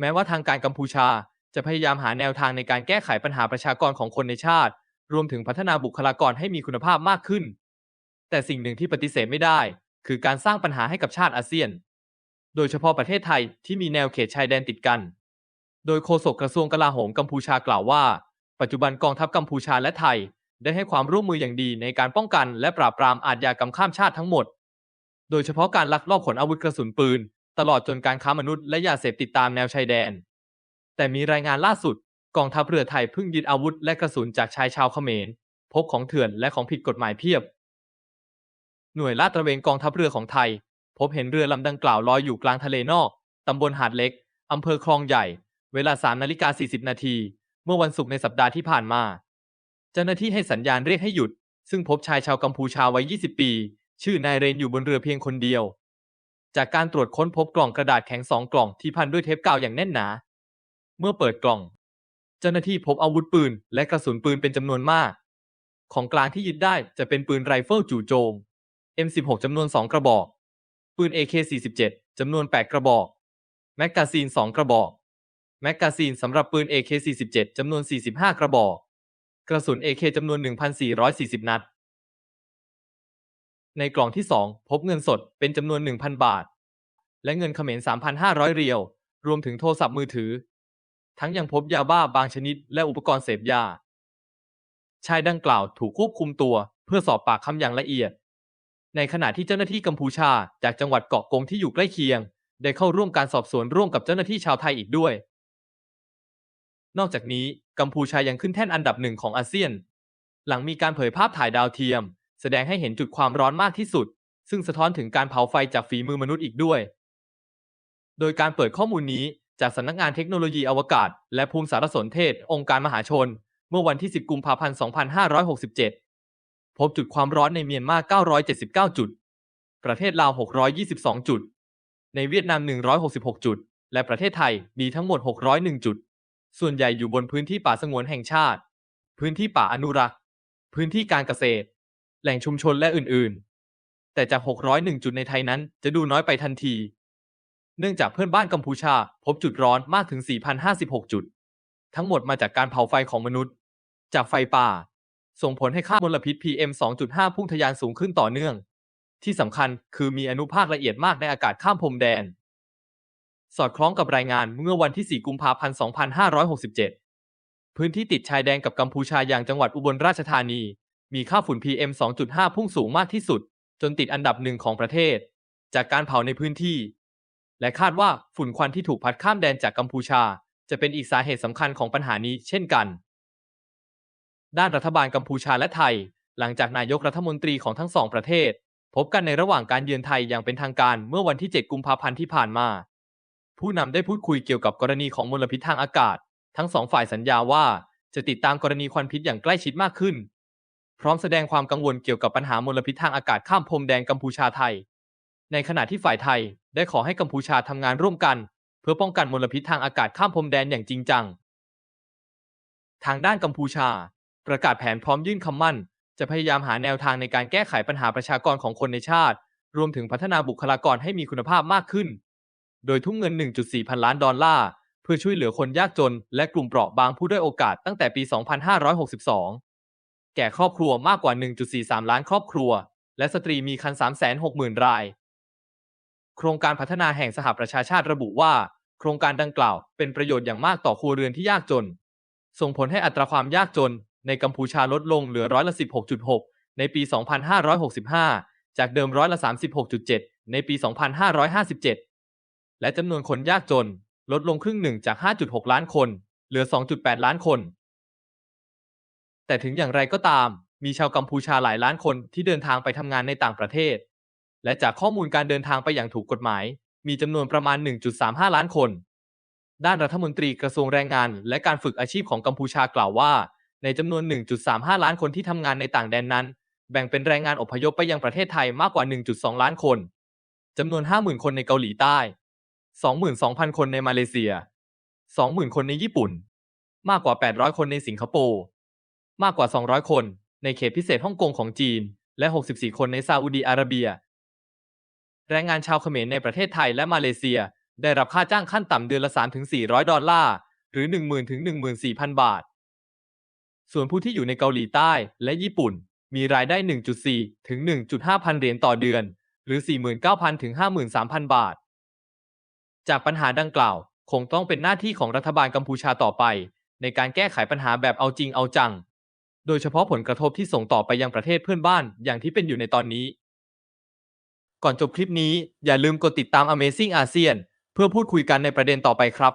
แม้ว่าทางการกัมพูชา จะพยายามหาแนวทางในการแก้ไขปัญหาประชากรของคนในชาติ รวมถึงพัฒนาบุคลากรให้มีคุณภาพมากขึ้น แต่สิ่งหนึ่งที่ปฏิเสธไม่ได้ คือการสร้างปัญหาให้กับชาติอาเซียน โดยเฉพาะประเทศไทยที่มีแนวเขตชายแดนติดกัน โดยโฆษกกระทรวงกลาโหมกัมพูชากล่าวว่า ปัจจุบันกองทัพกัมพูชาและไทย ได้ให้ความร่วมมืออย่างดีในการป้องกัน และปราบปรามอาชญากรรมข้ามชาติทั้งหมด โดยเฉพาะการลักลอบขนอาวุธกระสุนปืน ตลอดจนการค้ามนุษย์และยาเสพติดตามแนวชายแดน แต่มีรายงานล่าสุด กองทัพเรือไทยเพิ่งยึดอาวุธและกระสุนจากชายชาวเขมร พบของเถื่อนและของผิดกฎหมายเพียบ หน่วยลาดตระเวนกองทัพเรือของไทย พบเห็นเรือลำดังกล่าวลอยอยู่กลางทะเลนอกตำบลหาดเล็กอำเภอคลองใหญ่ เวลา3นาฬิกา40 นาที เมื่อวันศุกร์ในสัปดาห์ที่ผ่านมา เจ้าหน้าที่ให้สัญญาณเรียกให้หยุด ซึ่งพบชายชาวกัมพูชาวัย 20 ปี ชื่อนายเรนอยู่บนเรือเพียงคนเดียว จากการตรวจค้นพบกล่องกระดาษแข็งสองกล่องที่พันด้วยเทปกาวอย่างแน่นหนา เมื่อเปิดกล่อง เจ้าหน้าที่พบอาวุธปืน และกระสุนปืนเป็นจำนวนมาก ของกลางที่ยึดได้จะเป็นปืนไรเฟิลจู่โจม M16 จำนวน 2 กระบอก ปืน AK47 จำนวน 8 กระบอก แมกกาซีน 2 กระบอก แมกกาซีนสำหรับปืน AK47 จำนวน 45 กระบอก กระสุน AK จำนวน 1,440 นัด ในกล่องที่ 2 พบเงินสดเป็นจำนวน 1,000 บาท และเงินเขมร 3,500 เรียว รวมถึงโทรศัพท์มือถือ ทั้งยังพบยาบ้าบางชนิดและอุปกรณ์เสพยา ชายดังกล่าวถูกควบคุมตัว เพื่อสอบปากคำอย่างละเอียด ในขณะที่เจ้าหน้าที่กัมพูชาจากจังหวัดเกาะกงที่อยู่ใกล้เคียง ได้เข้าร่วมการสอบสวนร่วมกับเจ้าหน้าที่ชาวไทยอีกด้วย นอกจากนี้กัมพูชายังขึ้นแท่นอันดับหนึ่งของอาเซียน หลังมีการเผยภาพถ่ายดาวเทียม แสดงให้เห็นจุดความร้อนมากที่สุด ซึ่งสะท้อนถึงการเผาไฟจากฝีมือมนุษย์อีกด้วย โดยการเปิดข้อมูลนี้จากสำนักงานเทคโนโลยีอวกาศ และภูมิสารสนเทศ องค์การมหาชน เมื่อวันที่ 10 กุมภาพันธ์ 2567 พบจุดความร้อนในเมียนมา 979 จุด ประเทศลาว 622 จุด ในเวียดนาม 166 จุด และประเทศไทยมีทั้งหมด 601 จุด ส่วนใหญ่อยู่บนพื้นที่ป่าสงวนแห่งชาติ พื้นที่ป่าอนุรักษ์ พื้นที่การเกษตร แหล่งชุมชนและอื่นๆ แต่จาก 601 จุดในไทยนั้นจะดูน้อยไปทันที เนื่องจากเพื่อนบ้านกัมพูชาพบจุดร้อนมากถึง 4,056 จุด ทั้งหมดมาจากการเผาไฟของมนุษย์ จากไฟป่า ส่งผลให้ค่ามลพิษ PM 2.5 พุ่งทะยานสูงขึ้นต่อเนื่อง ที่สำคัญคือมีอนุภาคละเอียดมากในอากาศข้ามพรมแดน สอดคล้องกับรายงานเมื่อวันที่ 4 กุมภาพันธ์ 2567 พื้นที่ติดชายแดนกับกัมพูชาอย่างจังหวัดอุบลราชธานี มีค่าฝุ่น PM 2.5 พุ่งสูงมากที่สุด จนติดอันดับหนึ่งของประเทศ จากการเผาในพื้นที่ และคาดว่าฝุ่นควันที่ถูกพัดข้ามแดนจากกัมพูชา จะเป็นอีกสาเหตุสำคัญของปัญหานี้เช่นกัน ด้านรัฐบาลกัมพูชาและไทย หลังจากนายกรัฐมนตรีของทั้งสองประเทศ พบกันในระหว่างการเยือนไทยอย่างเป็นทางการเมื่อวันที่ 7 กุมภาพันธ์ที่ผ่านมา ผู้นำได้พูดคุยเกี่ยวกับกรณีของมลพิษทางอากาศ ทั้งสองฝ่ายสัญญาว่าจะติดตามกรณีควันพิษอย่างใกล้ชิดมากขึ้น พร้อมแสดงความกังวลเกี่ยวกับปัญหามลพิษทางอากาศข้ามพรมแดนกัมพูชาไทย ในขณะที่ฝ่ายไทยได้ขอให้กัมพูชาทำงานร่วมกัน เพื่อป้องกันมลพิษทางอากาศข้ามพรมแดนอย่างจริงจัง ทางด้านกัมพูชา ประกาศแผนพร้อมยื่นคำมั่น จะพยายามหาแนวทางในการแก้ไขปัญหาประชากรของคนในชาติ รวมถึงพัฒนาบุคลากรให้มีคุณภาพมากขึ้น โดยทุ่มเงิน 1.4 พันล้านดอลลาร์เพื่อช่วยเหลือคนยากจน และกลุ่มเปราะบางผู้ด้อยโอกาสตั้งแต่ปี 2562 ก่ครอบครัวมากกว่า 1.43 ล้านครอบครัว และสตรีมีครรภ์360,000 ราย โครงการพัฒนาแห่งสหประชาชาติระบุว่า โครงการดังกล่าวเป็นประโยชน์อย่างมากต่อครัวเรือนที่ยากจน ส่งผลให้อัตราความยากจน ในกัมพูชาลดลงเหลือร้อยละ 16.6 ในปี 2565 จากเดิมร้อยละ 36.7 ในปี 2557 และจำนวนคนยากจน ลดลงครึ่งหนึ่งจาก 5.6 ล้านคน เหลือ 2.8 ล้านคน แต่ถึงอย่างไรก็ตาม มีชาวกัมพูชาหลายล้านคนที่เดินทางไปทำงานในต่างประเทศ และจากข้อมูลการเดินทางไปอย่างถูกกฎหมาย มีจำนวนประมาณ 1.35 ล้านคน ด้านรัฐมนตรีกระทรวงแรงงาน และการฝึกอาชีพของกัมพูชากล่าวว่า ในจำนวน 1.35 ล้านคนที่ทำงานในต่างแดนนั้น แบ่งเป็นแรงงานอพยพไปยังประเทศไทยมากกว่า 1.2 ล้านคนจำนวน 50,000 คนในเกาหลีใต้ 22,000 คนในมาเลเซีย 20,000 คนในญี่ปุ่น มากกว่า 800 คนในสิงคโปร์ มากกว่า 200 คนในเขตพิเศษฮ่องกงของจีน และ 64 คนในซาอุดีอาระเบีย แรงงานชาวเขมรในประเทศไทยและมาเลเซีย ได้รับค่าจ้างขั้นต่ำเดือนละ 3-400 ดอลลาร์ หรือ 10,000ถึง14,000 บาท ส่วนผู้ที่อยู่ในเกาหลีใต้และญี่ปุ่น มีรายได้ 1.4 ถึง 1.5 พันเหรียญต่อเดือน หรือ 49,000 ถึง 53,000 บาท จากปัญหาดังกล่าว คงต้องเป็นหน้าที่ของรัฐบาลกัมพูชาต่อไป ในการแก้ไขปัญหาแบบเอาจริงเอาจัง โดยเฉพาะผลกระทบที่ส่งต่อไปยังประเทศเพื่อนบ้านอย่างที่เป็นอยู่ในตอนนี้ ก่อนจบคลิปนี้อย่าลืมกดติดตาม Amazing ASEAN เพื่อพูดคุยกันในประเด็นต่อไปครับ